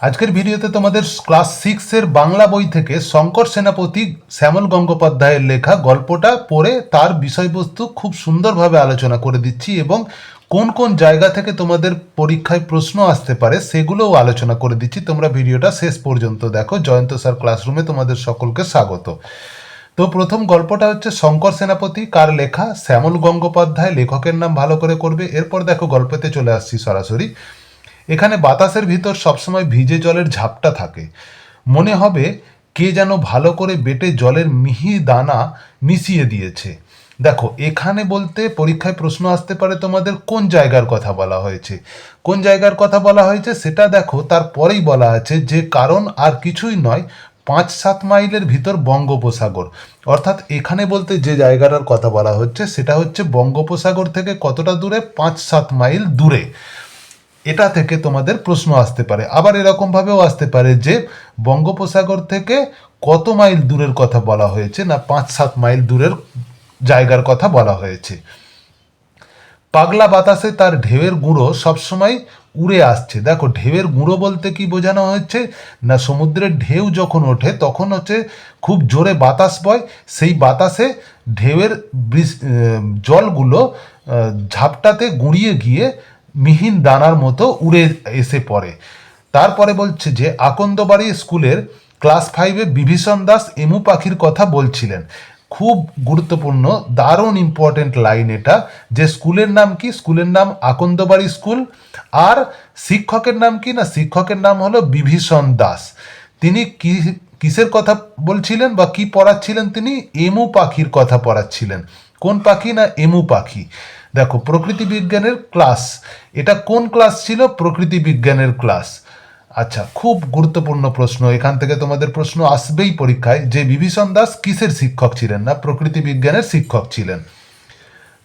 আজকের ভিডিওতে তোমাদের ক্লাস সিক্সের বাংলা বই থেকে শঙ্কর সেনাপতি শ্যামল গঙ্গোপাধ্যায়ের লেখা গল্পটা পড়ে তার বিষয়বস্তু খুব সুন্দরভাবে আলোচনা করে দিচ্ছি এবং কোন কোন জায়গা থেকে তোমাদের পরীক্ষায় প্রশ্ন আসতে পারে সেগুলোও আলোচনা করে দিচ্ছি। তোমরা ভিডিওটা শেষ পর্যন্ত দেখো। জয়ন্ত স্যার ক্লাসরুমে তোমাদের সকলকে স্বাগত। তো প্রথম গল্পটা হচ্ছে শঙ্কর সেনাপতি, কার লেখা? শ্যামল গঙ্গোপাধ্যায় লেখকের নাম ভালো করে করবে। এরপর দেখো গল্পতে চলে আসছি সরাসরি। এখানে বাতাসের ভিতর সবসময় ভিজে জলের ঝাপটা থাকে। মনে হবে কে যেন ভালো করে বেটে জলের মিহি দানা মিশিয়ে দিয়েছে। দেখো, এখানে বলতে পরীক্ষায় প্রশ্ন আসতে পারে তোমাদের কোন জায়গার কথা বলা হয়েছে। কোন জায়গার কথা বলা হয়েছে সেটা দেখো, তারপরেই বলা আছে যে কারণ আর কিছুই নয়, পাঁচ সাত মাইলের ভিতর বঙ্গোপসাগর। অর্থাৎ এখানে বলতে যে জায়গাটার কথা বলা হচ্ছে সেটা হচ্ছে বঙ্গোপসাগর থেকে কতটা দূরে? পাঁচ সাত মাইল দূরে। এটা থেকে তোমাদের প্রশ্ন আসতে পারে। আবার এরকম ভাবেও আসতে পারে যে বঙ্গোপসাগর থেকে কত মাইল দূরের কথা বলা হয়েছে না পাঁচ সাত মাইল দূরের জায়গার কথা বলা হয়েছে। পাগলা বাতাসে তার ঢেউয়ের গুঁড়ো সবসময় উড়ে আসছে। দেখো, ঢেউয়ের গুঁড়ো বলতে কি বোঝানো হচ্ছে না সমুদ্রের ঢেউ যখন ওঠে, তখন হচ্ছে খুব জোরে বাতাস বয়। সেই বাতাসে ঢেউয়ের জলগুলো ঝাপটাতে গুঁড়িয়ে গিয়ে মিহিন দানার মতো উড়ে এসে পড়ে। তারপরে বলছে যে, আকন্দবাড়ি স্কুলের ক্লাস ফাইভে বিভীষণ দাস এমু পাখির কথা বলছিলেন। খুব গুরুত্বপূর্ণ, দারুণ ইম্পর্টেন্ট লাইন এটা, যে স্কুলের নাম কি? স্কুলের নাম আকন্দবাড়ি স্কুল, আর শিক্ষকের নাম কি না? শিক্ষকের নাম হলো বিভীষণ দাস। তিনি কি, কিসের কথা বলছিলেন বা কি পড়াচ্ছিলেন তিনি? এমু পাখির কথা পড়াচ্ছিলেন। কোন পাখি না এমু পাখি? দেখো, প্রকৃতি বিজ্ঞানের ক্লাস এটা কোন ক্লাস ছিল? প্রকৃতি বিজ্ঞানের ক্লাস আচ্ছা খুব গুরুত্বপূর্ণ প্রশ্ন। এখান থেকে তোমাদের প্রশ্ন আসবেই পরীক্ষায়। যে বিভীষণ দাস কিসের শিক্ষক ছিলেন না? প্রকৃতি বিজ্ঞানের শিক্ষক ছিলেন।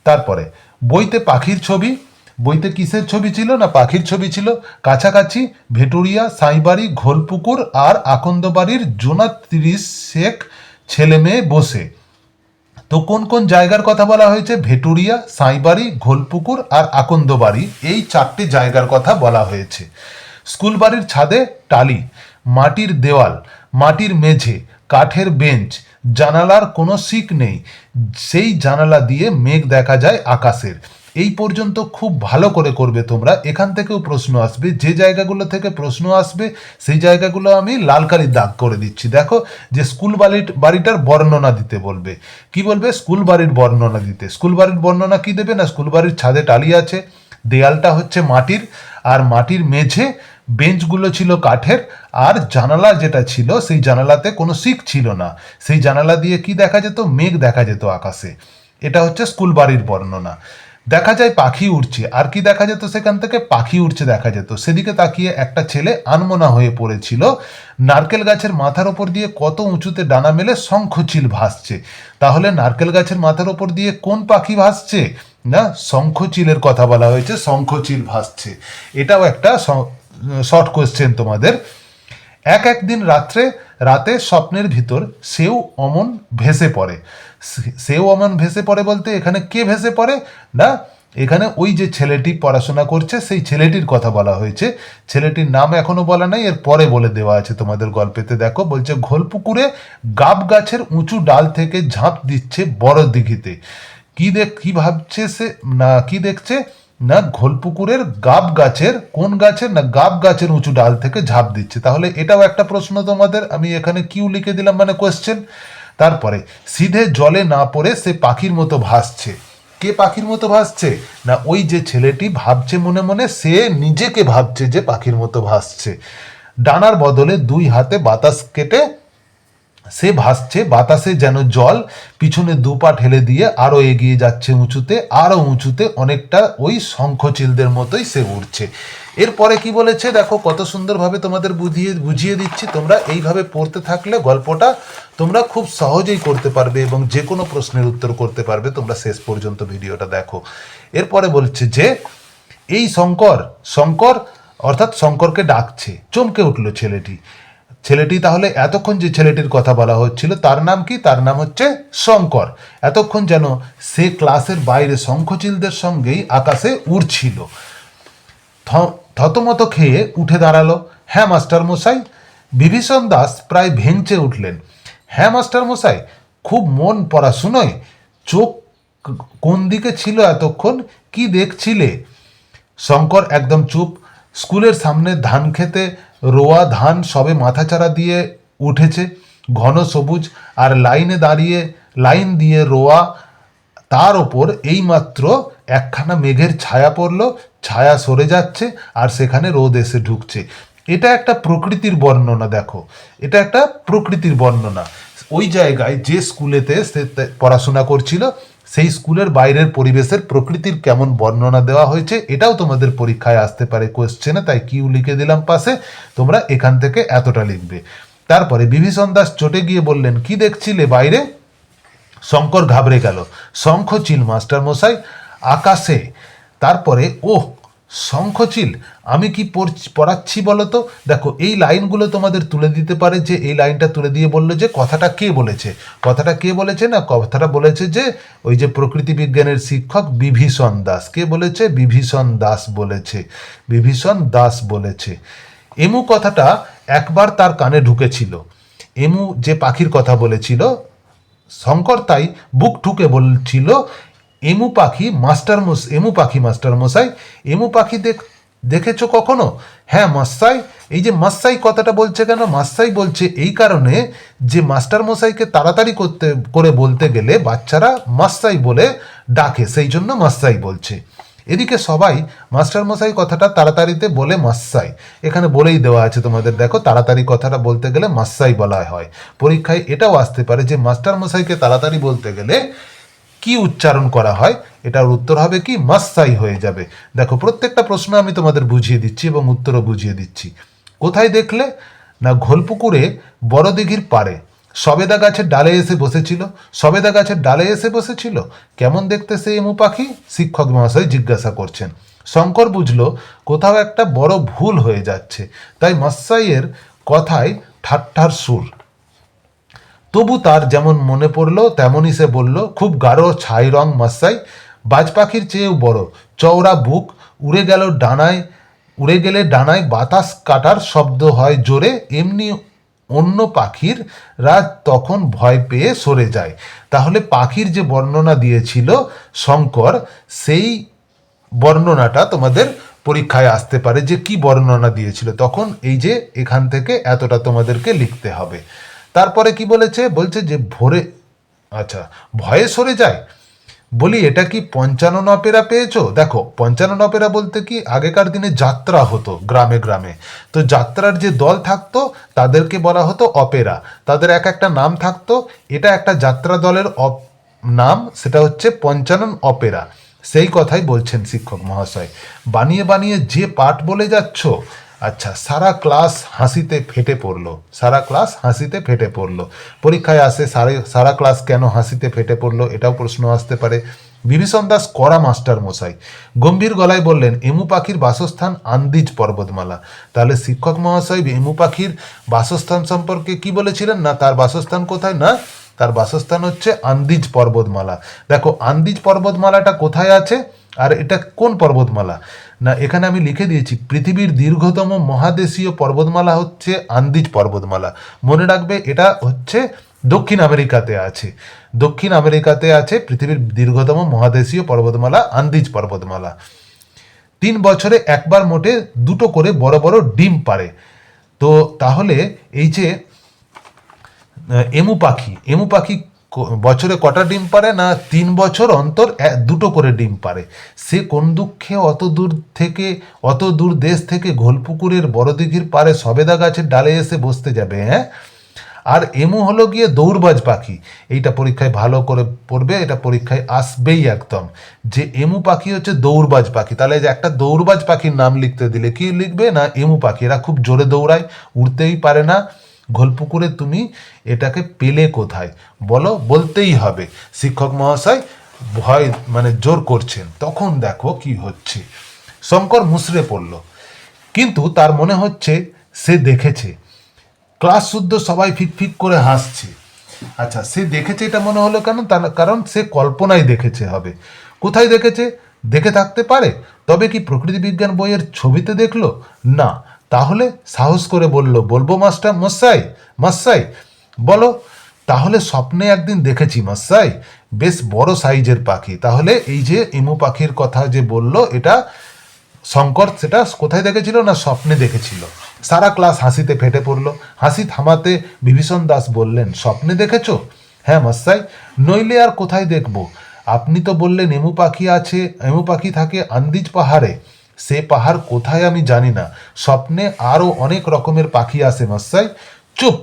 তারপরে, বইতে পাখির ছবি? বইতে কিসের ছবি ছিল না পাখির ছবি ছিল? কাছাকাছি ভেটুরিয়া, সাইবাড়ি, ঘোলপুকুর আর আকন্দবাড়ির জোনা তিরিশ শেখ ছেলে মেয়ে বসে। তো কোন কোন জায়গার কথা বলা হয়েছে? ভেটুরিয়া, সাঁইবাড়ি, ঘোলপুকুর আর আকন্দবাড়ি। এই চারটি জায়গার কথা বলা হয়েছে। স্কুল বাড়ির ছাদে টালি, মাটির দেওয়াল, মাটির মেঝে, কাঠের বেঞ্চ, জানালার কোনো সিক নেই। সেই জানালা দিয়ে মেঘ দেখা যায় আকাশের। এই পর্যন্ত খুব ভালো করে করবে তোমরা। এখান থেকেও প্রশ্ন আসবে, যে জায়গাগুলো থেকে প্রশ্ন আসবে, সেই জায়গাগুলো আমি লাল কালির দাগ করে দিচ্ছি। দেখো, যে স্কুল বাড়ির বাড়িটার বর্ণনা দিতে বলবে। কি বলবে? স্কুল বাড়ির বর্ণনা দিতে। স্কুল বাড়ির বর্ণনা কি দেবে না? স্কুল বাড়ির ছাদে টালি আছে, দেয়ালটা হচ্ছে মাটির, আর মাটির মেঝে বেঞ্চগুলো ছিল কাঠের, আর জানালা যেটা ছিল, সেই জানালাতে কোনো শিক ছিল না। সেই জানালা দিয়ে কি দেখা যেত? মেঘ দেখা যেত আকাশে। এটা হচ্ছে স্কুল বাড়ির বর্ণনা। দেখা যায় পাখি উড়ছে। আর কি দেখা যেত সেখান থেকে? পাখি উড়ছে দেখা যেত। সেদিকে তাকিয়ে একটা ছেলে আনমনা হয়ে পড়েছিল। নারকেল গাছের মাথার ওপর দিয়ে কত উঁচুতে ডানা মেলে শঙ্খচিল ভাসছে। তাহলে নারকেল গাছের মাথার ওপর দিয়ে কোন পাখি ভাসছে? না, শঙ্খচিলের কথা বলা হয়েছে, শঙ্খচিল ভাসছে। এটাও একটা শর্ট কোয়েশ্চেন তোমাদের। এক একদিন রাত্রে, রাতে স্বপ্নের ভিতর সেও অমন ভেসে পড়ে। সেও অমন ভেসে পড়ে বলতে, এখানে কে ভেসে পড়ে? না, এখানে ওই যে ছেলেটি পড়াশোনা করছে, সেই ছেলেটির কথা বলা হয়েছে। ছেলেটির নাম এখনও বলা নাই, এর পরে বলে দেওয়া আছে তোমাদের গল্পেতে। দেখো, বলছে, ঘোলপুকুরে গাব গাছের উঁচু ডাল থেকে ঝাঁপ দিচ্ছে বড় দিঘিতে। কি দেখ, কি ভাবছে সে? না, কি দেখছে? না, ঘোলপুকুরের গাব গাছের, কোন গাছের? না, গাব গাছের উঁচু ডাল থেকে ঝাঁপ দিচ্ছে। তাহলে এটাও একটা প্রশ্ন তোমাদের। আমি এখানে কিউ লিখে দিলাম মানে কোয়েশ্চেন তারপরে সিধে জলে না পড়ে সে পাখির মতো ভাসছে। কে পাখির মতো ভাসছে? না, ওই যে ছেলেটি ভাবছে মনে মনে, সে নিজেকে ভাবছে যে পাখির মতো ভাসছে। ডানার বদলে দুই হাতে বাতাস কেটে সে ভাসছে, বাতাসে যেন জল পিছনে দু পা ঠেলে দিয়ে আরও এগিয়ে যাচ্ছে উঁচুতে আরও উঁচুতে অনেকটা ওই শঙ্খচিলদের মতোই সে উড়ছে। এরপরে কি বলেছে? দেখো, কত সুন্দরভাবে তোমাদের বুঝিয়ে বুঝিয়ে দিচ্ছি, তোমরা এইভাবে পড়তে থাকলে গল্পটা তোমরা খুব সহজেই করতে পারবে এবং যে কোনো প্রশ্নের উত্তর করতে পারবে, তোমরা শেষ পর্যন্ত ভিডিওটা দেখো। এরপরে বলছে যে, এই শঙ্কর শঙ্কর, অর্থাৎ শঙ্করকে ডাকছে, চমকে উঠল ছেলেটি। ছেলেটি তাহলে এতক্ষণ যে ছেলেটির কথা বলা হচ্ছিল, তার নাম কি? তার নাম হচ্ছে শঙ্কর। এতক্ষণ যেন সে ক্লাসের বাইরে শঙ্খচিলদের সঙ্গেই আকাশে উড়ছিল। থতমত খেয়ে উঠে দাঁড়াল। হ্যাঁ মাস্টার মশাই। বিভীষণ দাস প্রায় ভেঙচে উঠলেন। হ্যাঁ মাস্টার মশাই, খুব মন পড়াশুনোয় চোখ কোন দিকে ছিল এতক্ষণ? কি দেখছিলে? শঙ্কর একদম চুপ। স্কুলের সামনে ধান খেতে রোয়া ধান সবে মাথাচাড়া দিয়ে উঠেছে, ঘন সবুজ, আর লাইনে দাঁড়িয়ে, লাইন দিয়ে রোয়া, তার ওপর এইমাত্র একখানা মেঘের ছায়া পড়ল, ছায়া সরে যাচ্ছে, আর সেখানে রোদ এসে ঢুকছে। এটা একটা প্রকৃতির বর্ণনা, দেখো। এটা একটা প্রকৃতির বর্ণনা। ওই জায়গায় যে স্কুলেতে সে পড়াশোনা করছিল সেই স্কুলের বাইরের পরিবেশের প্রকৃতির কেমন বর্ণনা দেওয়া হয়েছে, এটাও তোমাদের পরীক্ষায় আসতে পারে কোয়েশ্চেনে তাই কিউ লিখে দিলাম পাশে, তোমরা এখান থেকে এতটা লিখবে। তারপরে বিভীষণ দাস চটে গিয়ে বললেন, কি দেখছিলে বাইরে? শঙ্কর ঘাবড়ে গেল, শঙ্খ চিল মাস্টার মশাই আকাশে। তারপরে, ওহ শঙ্খচিল, আমি কি পড়াচ্ছি বলো তো দেখো, এই লাইনগুলো তোমাদের তুলে দিতে পারে যে, এই লাইনটা তুলে দিয়ে বলল যে, কথাটা কে বলেছে? কথাটা কে বলেছে না? কথাটা বলেছে যে, ওই যে প্রকৃতি বিজ্ঞানের শিক্ষক বিভীষণ দাস। কে বলেছে? বিভীষণ দাস বলেছে। বিভীষণ দাস বলেছে। এমু কথাটা একবার তার কানে ঢুকেছিল। এমু যে পাখির কথা বলেছিল, শঙ্কর তাই বুক ঠুকে বলছিল এমু পাখি মাস্টার মশ এমু পাখি মাস্টার মশাই। এমু পাখি দেখ দেখেছ কখনো? হ্যাঁ মাস্সাই এই যে মাস্সাই কথাটা বলছে কেন? মাস্সাই বলছে এই কারণে যে মাস্টার মশাইকে তাড়াতাড়ি করতে করে বলতে গেলে বাচ্চারা মাস্সাই বলে ডাকে, সেই জন্য মাস্সাই বলছে। এদিকে সবাই মাস্টার মশাই কথাটা তাড়াতাড়িতে বলে মাস্সাই এখানে বলেই দেওয়া আছে তোমাদের, দেখো, তাড়াতাড়ি কথাটা বলতে গেলে মাস্সাই বলা হয়। পরীক্ষায় এটাও আসতে পারে যে মাস্টার মশাইকে তাড়াতাড়ি বলতে গেলে কি উচ্চারণ করা হয়? এটার উত্তর হবে কি? মাস্সাই হয়ে যাবে। দেখো, প্রত্যেকটা প্রশ্ন আমি তোমাদের বুঝিয়ে দিচ্ছি এবং উত্তরও বুঝিয়ে দিচ্ছি। কোথায় দেখলে? না, ঘোলপুকুরে বড় দিঘির পারে সবেদা গাছের ডালে এসে বসেছিল। সবেদা গাছের ডালে এসে বসেছিল? কেমন দেখতে সেই এমু পাখি? শিক্ষক মহাশয় জিজ্ঞাসা করছেন। শঙ্কর বুঝলো, কোথাও একটা বড় ভুল হয়ে যাচ্ছে। তাই মাস্সাইয়ের কথায় ঠাট্টার সুর। তবু তার যেমন মনে পড়ল, তেমনই সে বলল, খুব গাঢ় ছাই রং মাসাই বাজ পাখির চেয়েও বড়। চওড়া বুক, উড়ে গেল ডানায়, উড়ে গেলে ডানায় বাতাস কাটার শব্দ হয় জোরে। এমনি অন্য পাখির রাত তখন ভয় পেয়ে সরে যায়। তাহলে পাখির যে বর্ণনা দিয়েছিল শঙ্কর, সেই বর্ণনাটা তোমাদের পরীক্ষায় আসতে পারে যে কি বর্ণনা দিয়েছিল। তখন এই যে এখান থেকে এতটা তোমাদেরকে লিখতে হবে। তারপরে কি বলেছে? বলছে যে ভোরে আচ্ছা ভয়ে সরে যায়। বলি, এটা কি পঞ্চানন অপেরা পেয়েছ? দেখো, পঞ্চানন অপেরা বলতে কি আগেকার দিনে যাত্রা হতো গ্রামে গ্রামে। তো যাত্রার যে দল থাকতো, তাদেরকে বলা হতো অপেরা। তাদের এক একটা নাম থাকতো। এটা একটা যাত্রা দলের অপ- নাম, সেটা হচ্ছে পঞ্চানন অপেরা। সেই কথাই বলছেন শিক্ষক মহাশয়। বানিয়ে বানিয়ে যে পাঠ বলে যাচ্ছ আচ্ছা সারা ক্লাস হাসিতে ফেটে পড়ল। সারা ক্লাস হাসিতে ফেটে পড়ল। পরীক্ষায় আসে, সারা সারা ক্লাস কেন হাসিতে ফেটে পড়ল এটাও প্রশ্ন আসতে পারে। বিভীষণ দাস করা মাস্টার মশাই, গম্ভীর গলায় বললেন, এমু পাখির বাসস্থান আন্দিজ পর্বতমালা। তাহলে শিক্ষক মহাশয় এমু পাখির বাসস্থান সম্পর্কে কি বলেছিলেন? না, তার বাসস্থান কোথায়? না তার বাসস্থান হচ্ছে আন্দিজ পর্বতমালা। দেখো, আন্দিজ পর্বতমালাটা কোথায় আছে আর এটা কোন পর্বতমালা? না, এখানে আমি লিখে দিয়েছি, পৃথিবীর দীর্ঘতম মহাদেশীয় পর্বতমালা হচ্ছে আন্দিজ পর্বতমালা। মনে রাখবে, এটা হচ্ছে দক্ষিণ আমেরিকাতে আছে। দক্ষিণ আমেরিকাতে আছে পৃথিবীর দীর্ঘতম মহাদেশীয় পর্বতমালা, আন্দিজ পর্বতমালা। তিন বছরে একবার মোটে দুটো করে বড় বড় ডিম পারে তো তাহলে এই যে এমু পাখি। এমু পাখি বছরে কটা ডিম পারে না তিন বছর অন্তর দুটো করে ডিম পারে? সে কোন দুঃখে অত দূর থেকে, অত দূর দেশ থেকে ঘোলপুকুরের বড় দিঘির পারে সবেদা গাছের ডালে এসে বসতে যাবে হ্যাঁ? আর এমু হলো গিয়ে দৌড়বাজ পাখি। এইটা পরীক্ষায় ভালো করে পড়বে, এটা পরীক্ষায় আসবেই একদম। যে এমু পাখি হচ্ছে দৌড়বাজ পাখি। তাহলে যে একটা দৌড়বাজ পাখির নাম লিখতে দিলে কি লিখবে না এমু পাখি? এরা খুব জোরে দৌড়ায়, উড়তেই পারে না। ঘোলপুকুরে তুমি এটাকে পেলে কোথায়? বলো, বলতেই হবে। শিক্ষক মহাশয় ভয় মানে জোর করছেন। তখন দেখো কি হচ্ছে। শঙ্কর মুসড়ে পড়ল। কিন্তু তার মনে হচ্ছে সে দেখেছে। ক্লাস শুদ্ধ সবাই ফিক করে হাসছে। আচ্ছা সে দেখেছে এটা মনে হলো কেন? তার কারণ সে কল্পনায় দেখেছে হবে। কোথায় দেখেছে? দেখে থাকতে পারে? তবে কি প্রকৃতি বিজ্ঞান বইয়ের ছবিতে দেখল? না। তাহলে সাহস করে বলল, বলব মাস্টার মশাই মশাই, বলো, তাহলে স্বপ্নে একদিন দেখেছি মশাই, বেশ বড় সাইজের পাখি। তাহলে এই যে ইমু পাখির কথা যে বলল, এটা শঙ্কর, সেটা কোথায় দেখেছিল না স্বপ্নে দেখেছিল? সারা ক্লাস হাসিতে ফেটে পড়ল। হাসি থামাতে বিভীষণ দাস বললেন, স্বপ্নে দেখেছ? হ্যাঁ মশাই, নইলে আর কোথায় দেখব? আপনি তো বললেন এমু পাখি আছে এমু পাখি থাকে আন্দিজ পাহাড়ে। সে পাহাড় কোথায় আমি জানি না। স্বপ্নে আরও অনেক রকমের পাখি আসে মশাই চুপ!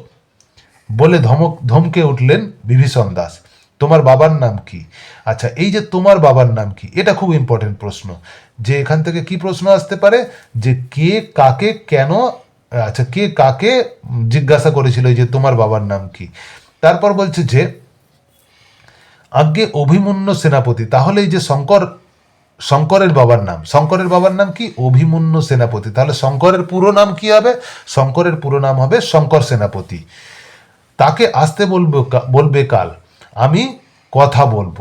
বলে ধমক, ধমকে উঠলেন বিভীষণ দাস। তোমার বাবার নাম কি? আচ্ছা এই যে তোমার বাবার নাম কি? এটা খুব ইম্পর্টেন্ট প্রশ্ন। যে এখান থেকে কি প্রশ্ন আসতে পারে? যে কে কাকে কেন আচ্ছা কে কাকে জিজ্ঞাসা করেছিল যে তোমার বাবার নাম কি? তারপর বলছে যে, আজ্ঞে অভিমন্যু সেনাপতি। তাহলে এই যে শঙ্কর শঙ্করের বাবার নাম। শঙ্করের বাবার নাম কি? অভিমন্যু সেনাপতি। তাহলে শঙ্করের পুরো নাম কি হবে? শঙ্করের পুরো নাম হবে শঙ্কর সেনাপতি। তাকে আসতে বলব বলবে কাল। আমি কথা বলব।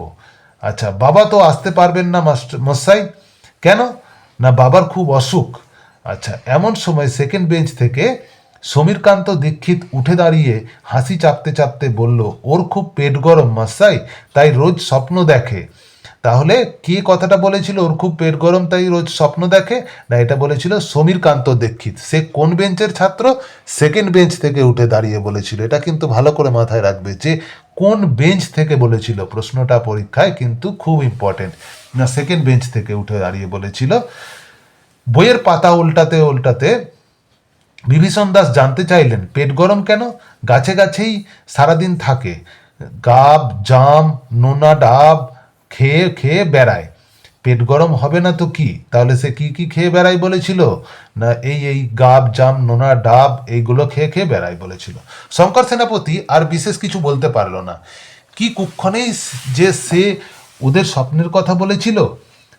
আচ্ছা বাবা তো আসতে পারবেন না মশাই। কেন? না, বাবার খুব অসুখ। আচ্ছা এমন সময় সেকেন্ড বেঞ্চ থেকে সমীরকান্ত দীক্ষিত উঠে দাঁড়িয়ে হাসি চাপতে চাপতে বলল, ওর খুব পেট গরম মশাই তাই রোজ স্বপ্ন দেখে। তাহলে কে কথাটা বলেছিল? ওর খুব পেট গরম, তাই রোজ স্বপ্ন দেখে। না, এটা বলেছিল সমীরকান্ত দীক্ষিত। সে কোন বেঞ্চের ছাত্র? সেকেন্ড বেঞ্চ থেকে উঠে দাঁড়িয়ে বলেছিল। এটা কিন্তু ভালো করে মাথায় রাখবে যে, কোন বেঞ্চ থেকে বলেছিল? প্রশ্নটা পরীক্ষায় কিন্তু খুব ইম্পর্টেন্ট না সেকেন্ড বেঞ্চ থেকে উঠে দাঁড়িয়ে বলেছিল। বইয়ের পাতা উল্টাতে উল্টাতে বিভীষণ দাস জানতে চাইলেন, পেট গরম কেন? গাছে গাছেই সারাদিন থাকে। গাব, জাম, নোনা, ডাব খেয়ে খেয়ে বেড়ায়। পেট গরম হবে না তো কি? তাহলে সে কি কি খেয়ে বেড়ায় বলেছিল? না, এই এই গাব, জাম, নোনা, ডাব, এইগুলো খেয়ে খেয়ে বেড়ায় বলেছিল। শঙ্কর সেনাপতি আর বিশেষ কিছু বলতে পারল না। কি কুক্ষণেই যে সে ওদের স্বপ্নের কথা বলেছিল?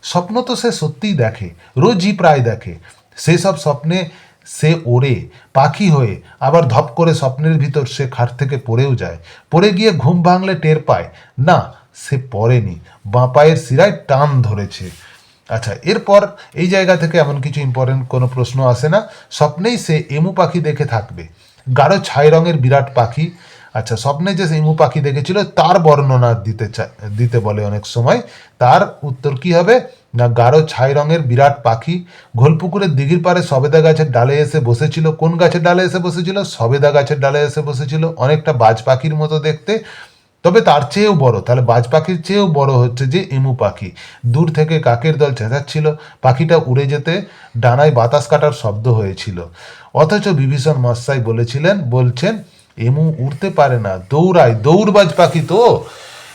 স্বপ্ন তো সে সত্যিই দেখে, রোজই প্রায় দেখে। সেসব স্বপ্নে সে ওড়ে, পাখি হয়ে, আবার ধপ করে স্বপ্নের ভিতর সে খাট থেকে পড়েও যায়। পড়ে গিয়ে ঘুম ভাঙলে টের পায়। না সে পড়েনি। বাঁ পায়ের শিরায় টান ধরেছে। আচ্ছা এরপর এই জায়গা থেকে এমন কিছু ইম্পর্টেন্ট কোনো প্রশ্ন আসে না? স্বপ্নেই সে এমু পাখি দেখে থাকবে। গাঢ় ছাই রঙের বিরাট পাখি। আচ্ছা স্বপ্নে যে এমু পাখি দেখেছিল, তার বর্ণনা দিতে দিতে বলে অনেক সময়। তার উত্তর কি হবে? না, গাঢ় ছাই রঙের বিরাট পাখি। ঘোলপুকুরের দিঘির পারে সবেদা গাছের ডালে এসে বসেছিল। কোন গাছের ডালে এসে বসেছিল? সবেদা গাছের ডালে এসে বসেছিল। অনেকটা বাজ পাখির মতো দেখতে। তবে তার চেয়েও বড়, তাহলে বাজ পাখির চেয়েও বড় হচ্ছে যে এমু পাখি। দূর থেকে কাকের দল চেঁচাচ্ছিল, পাখিটা উড়ে যেতে ডানায় বাতাস কাটার শব্দ হয়েছিল। অথচ বিভীষণ মশাই বলেছিলেন, বলছেন, এমু উড়তে পারে না, দৌড়ায়, দৌড়বাজ পাখি তো।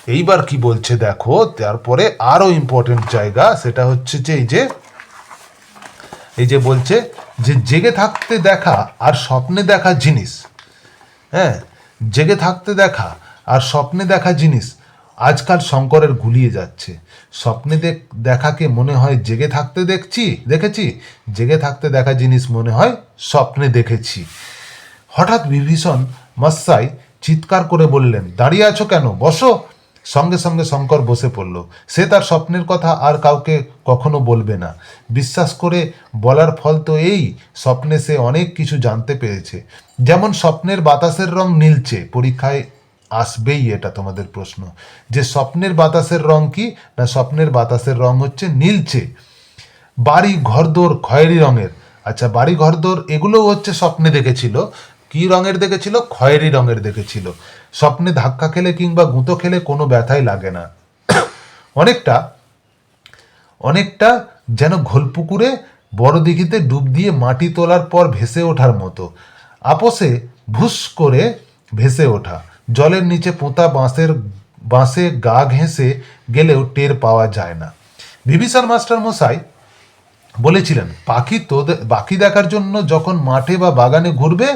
এইবার কি বলছে দেখো, তারপরে আরও ইম্পর্টেন্ট জায়গা, সেটা হচ্ছে যে, এই যে এই যে বলছে যে, জেগে থাকতে দেখা আর স্বপ্নে দেখা জিনিস। হ্যাঁ জেগে থাকতে দেখা আর স্বপ্নে দেখা জিনিস আজকাল শঙ্করের গুলিয়ে যাচ্ছে। স্বপ্নে দেখ, দেখাকে মনে হয় জেগে থাকতে দেখছি, দেখেছি? জেগে থাকতে দেখা জিনিস মনে হয় স্বপ্নে দেখেছি। হঠাৎ বিভীষণ মস্সাই চিৎকার করে বললেন, দাঁড়িয়ে আছো কেন? বসো। সঙ্গে সঙ্গে শঙ্কর বসে পড়ল। সে তার স্বপ্নের কথা আর কাউকে কখনো বলবে না। বিশ্বাস করে বলার ফল তো এই, স্বপ্নে সে অনেক কিছু জানতে পেরেছে। যেমন স্বপ্নের বাতাসের রং নীলচে, পরীক্ষায় আসবেই এটা তোমাদের প্রশ্ন। যে স্বপ্নের বাতাসের রং কি না স্বপ্নের বাতাসের রং হচ্ছে নীলচে? বাড়ি, ঘরদোর, খয়েরি রঙের। আচ্ছা বাড়ি, ঘরদোর এগুলোও হচ্ছে স্বপ্নে দেখেছিল। কি রঙের দেখেছিল? খয়েরি রঙের দেখেছিল। স্বপ্নে ধাক্কা খেলে কিংবা গুঁতো খেলে কোনো ব্যথাই লাগে না। অনেকটা অনেকটা যেন ঘোলপুকুরে বড় দিঘিতে ডুব দিয়ে মাটি তোলার পর ভেসে ওঠার মতো। আপোষে ভুস করে ভেসে ওঠা। জলের নিচে পোঁতা বাঁশের, বাঁশে গা ঘেঁষে গেলেও টের পাওয়া যায় না। বিভীষণ মাস্টার মশাই বলেছিলেন, পাখি তোদের পাখি দেখার জন্য যখন মাঠে বা বাগানে ঘুরবে,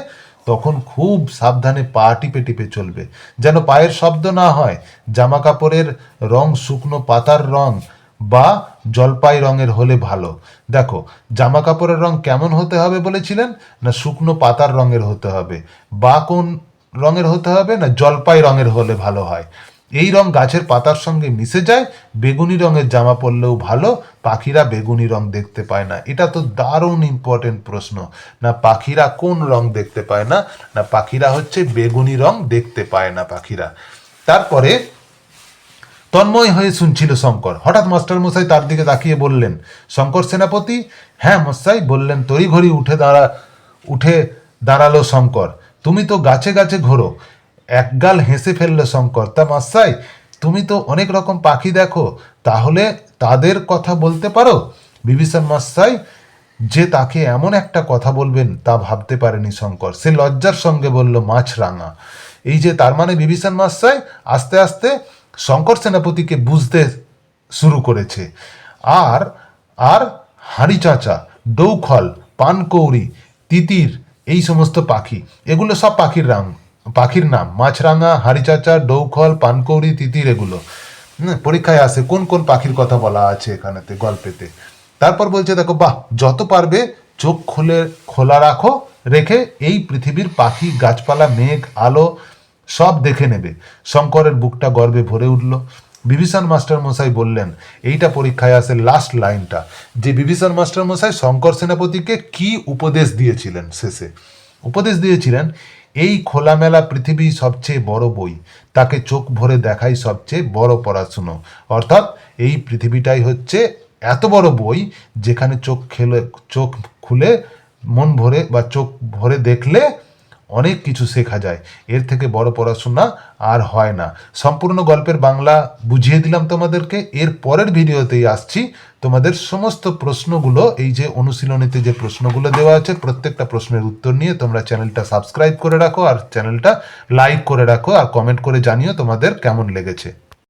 তখন খুব সাবধানে পা টিপে টিপে চলবে। যেন পায়ের শব্দ না হয় জামা কাপড়ের রং শুকনো পাতার রং বা জলপাই রঙের হলে ভালো। দেখো জামা কাপড়ের রং কেমন হতে হবে বলেছিলেন, না শুকনো পাতার রঙের হতে হবে? বা কোন রঙের হতে হবে না জলপাই রঙের হলে ভালো হয়। এই রং গাছের পাতার সঙ্গে মিশে যায়, বেগুনি রঙের জামা পরলেও ভালো, পাখিরা বেগুনি রং দেখতে পায় না। এটা তো দারুণ ইম্পর্টেন্ট প্রশ্ন। না পাখিরা কোন রং দেখতে পায় না না পাখিরা হচ্ছে বেগুনি রং দেখতে পায় না পাখিরা। তারপরে তন্ময় হয়ে শুনছিল শঙ্কর। হঠাৎ মাস্টার মশাই তার দিকে তাকিয়ে বললেন, শঙ্কর সেনাপতি? হ্যাঁ মশাই, বললেন তড়িঘড়ি উঠে দাঁড়া, উঠে দাঁড়াল শঙ্কর। তুমি তো গাছে গাছে ঘোরো। একগাল হেসে ফেলল শঙ্কর। তা মাস্টাই তুমি তো অনেক রকম পাখি দেখো। তাহলে তাদের কথা বলতে পারো? বিভীষণ মাস্টাই যে তাকে এমন একটা কথা বলবেন তা ভাবতে পারেনি শঙ্কর। সে লজ্জার সঙ্গে বলল মাছরাঙা এই যে তার মানে বিভীষণ মাস্টাই আস্তে আস্তে শঙ্কর সেনাপতিকে বুঝতে শুরু করেছে। আর আর হাঁড়ি চাঁচা ডৌখল পানকৌড়ি, তিতির এই সমস্ত পাখি, এগুলো সব পাখির নাম পাখির নাম। মাছরাঙা হাঁড়ি চাঁচা ডৌখল, পানকৌড়ি, তিতির এগুলো। পরীক্ষায় আসে কোন কোন পাখির কথা বলা আছে এখানেতে, গল্পেতে। তারপর বলছে, দেখো, বাহ, যত পারবে চোখ খুলে, খোলা রাখো, রেখে এই পৃথিবীর পাখি, গাছপালা, মেঘ, আলো সব দেখে নেবে। শঙ্করের বুকটা গর্বে ভরে উঠল। বিভীষণ মাস্টার মশাই বললেন, এইটা পরীক্ষায় আসে লাস্ট লাইনটা যে বিভীষণ মাস্টার মশাই শঙ্কর সেনাপতিকে কি উপদেশ দিয়েছিলেন শেষে? উপদেশ দিয়েছিলেন, এই খোলামেলা পৃথিবী সবচেয়ে বড় বই। তাকে চোখ ভরে দেখাই সবচেয়ে বড় পড়াশুনো। অর্থাৎ এই পৃথিবীটাই হচ্ছে এত বড় বই যেখানে চোখ খেলে, চোখ খুলে, মন ভরে বা চোখ ভরে দেখলে অনেক কিছু শেখা যায়। এর থেকে বড় পড়াশোনা আর হয় না। সম্পূর্ণ গল্পের বাংলা বুঝিয়ে দিলাম তোমাদেরকে। এর পরের ভিডিওতেই আসছি। তোমাদের সমস্ত প্রশ্নগুলো, এই যে অনুশীলনীতে যে প্রশ্নগুলো দেওয়া আছে, প্রত্যেকটা প্রশ্নের উত্তর নিয়ে তোমরা চ্যানেলটা সাবস্ক্রাইব করে রাখো আর চ্যানেলটা লাইক করে রাখো আর কমেন্ট করে জানিও তোমাদের কেমন লেগেছে।